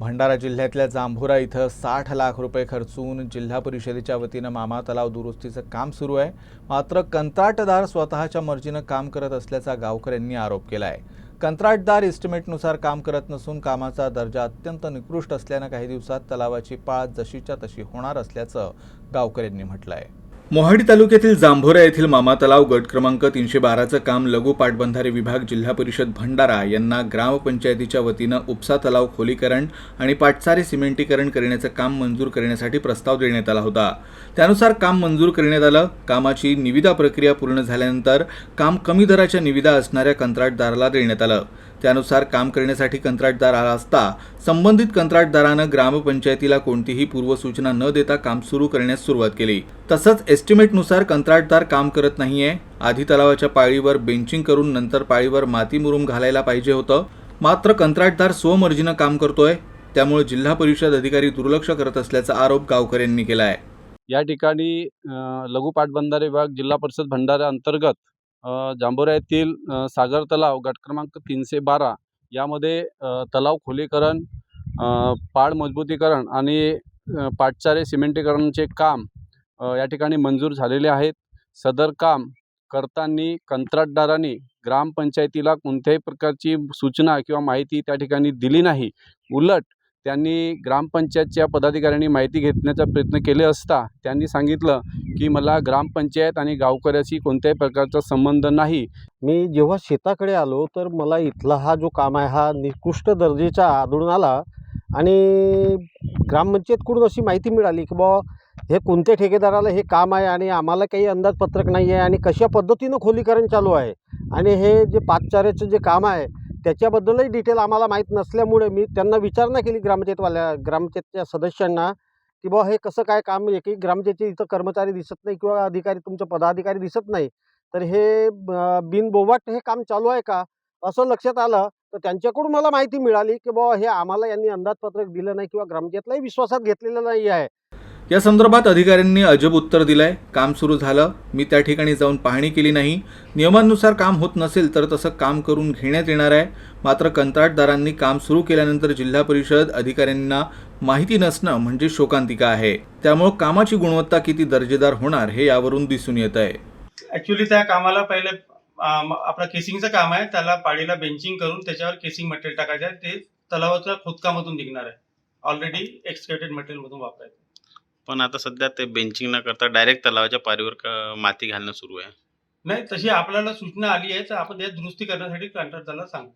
भंडारा जिल्ह्यातल्या जांभोरा इथं साठ लाख रुपये खर्चून जिल्हा परिषदेच्या वतीनं मामा तलाव दुरुस्तीचं काम सुरू आहे. मात्र कंत्राटदार स्वतःच्या मर्जीनं काम करत असल्याचा गावकऱ्यांनी आरोप केला आहे कंत्राटदार इस्टिमेटनुसार काम करत नसून कामाचा दर्जा अत्यंत निकृष्ट असल्यानं काही दिवसात तलावाची पाळ जशीच्या तशी होणार असल्याचं गावकऱ्यांनी म्हटलं आहे मोहाडी तालुक्यातील जांभोरा येथील मामा तलाव गट क्रमांक तीनशे बाराचं काम लघु पाटबंधारे विभाग जिल्हा परिषद भंडारा यांना ग्रामपंचायतीच्या वतीनं उपसा तलाव खोलीकरण आणि पाटसारे सिमेंटीकरण करण्याचं काम मंजूर करण्यासाठी प्रस्ताव देण्यात आला होता. त्यानुसार काम मंजूर करण्यात आलं. कामाची निविदा प्रक्रिया पूर्ण झाल्यानंतर काम कमी दराच्या निविदा असणाऱ्या कंत्राटदाराला देण्यात आलं. त्यानुसार काम करण्यासाठी कंत्राटदार आला असता संबंधित कंत्राटदारानं ग्रामपंचायतीला कोणतीही पूर्वसूचना न देता काम सुरू करण्यास सुरुवात केली. तसंच एस एस्टिमेटनुसार कंत्राटदार काम करत नाही आहे आधी तलावाच्या पाळीवर बेंचिंग करून नंतर पाळीवर माती मुरुम घालायला पाहिजे होतं. मात्र कंत्राटदार स्वमर्जीनं काम करतोय. त्यामुळे जिल्हा परिषद अधिकारी दुर्लक्ष करत असल्याचा आरोप गावकऱ्यांनी केला आहे या ठिकाणी लघु पाटबंधारे विभाग जिल्हा परिषद भंडारा अंतर्गत अ, जांभोरा येथील सागर तलाव गट क्रमांक तीनशे बारा यामध्ये तलाव खोलीकरण पाड मजबूतीकरण आणि पाटचारे सिमेंटीकरणचे काम या ठिकाणी मंजूर झालेले आहेत. सदर काम करताना कंत्राटदारांनी ग्रामपंचायतीला कोणत्याही प्रकारची सूचना किंवा माहिती त्या ठिकाणी दिली नाही. उलट त्यांनी ग्रामपंचायतच्या पदाधिकाऱ्यांनी माहिती घेण्याचा प्रयत्न केले असता त्यांनी सांगितलं की मला ग्रामपंचायत आणि गावकऱ्याशी कोणत्याही प्रकारचा संबंध नाही. मी जेव्हा शेताकडे आलो तर मला इथला हा जो काम आहे हा निकृष्ट दर्जेचा आढळून आला आणि ग्रामपंचायतकडून अशी माहिती मिळाली की बुवा हे कोणत्या ठेकेदाराला हे काम आहे आणि आम्हाला काही अंदाजपत्रक नाही आहे आणि कशा पद्धतीनं खोलीकरण चालू आहे आणि हे जे पाचचाऱ्याचं जे काम आहे त्याच्याबद्दलही डिटेल आम्हाला माहीत नसल्यामुळे मी त्यांना विचारणा केली ग्रामपंचायतवाल्या ग्रामपंचायतच्या सदस्यांना की बुवा हे कसं काय काम एकही ग्रामपंचायतीचे इथं कर्मचारी दिसत नाही किंवा अधिकारी तुमचे पदाधिकारी दिसत नाही. तर हे ब- बिनबोबाट हे काम चालू आहे का? असं लक्षात आलं तर त्यांच्याकडून मला माहिती मिळाली की बुवा हे आम्हाला यांनी अंदाजपत्रक दिलं नाही किंवा ग्रामपंचायतलाही विश्वासात घेतलेलं नाही आहे. या संदर्भात अधिकाऱ्यांनी अजब उत्तर दिलंय. काम सुरू झालं. मी त्या ठिकाणी जाऊन पाहणी केली नाही. नियमानुसार काम होत नसेल तर तसं काम करून घेण्यात येणार आहे. मात्र कंत्राटदारांनी काम सुरू केल्यानंतर जिल्हा परिषद अधिकाऱ्यांना माहिती नसणं म्हणजे शोकांतिका आहे. त्यामुळे कामाची गुणवत्ता किती दर्जेदार होणार हे यावरून दिसून येत आहे. ऍक्च्युली त्या कामाला पहिले आपलं केसिंगचं काम आहे. त्याला पाळीला बेंचिंग करून त्याच्यावर केसिंग मटेरियल टाकायचं आहे. ते तलावाच्या खोदकामधून निघणार आहे. ऑलरेडी एक्सकेटेड मटेरियल मधून वापरायचं पण आता सध्या ते बेंचिंग न करता डायरेक्ट तलावाच्या पारीवर क- माती घालणं सुरू आहे. नाही तशी आपल्याला सूचना आली आहे तर आपण त्या दुरुस्ती करण्यासाठी कॉन्ट्रॅक्टरला सांगू.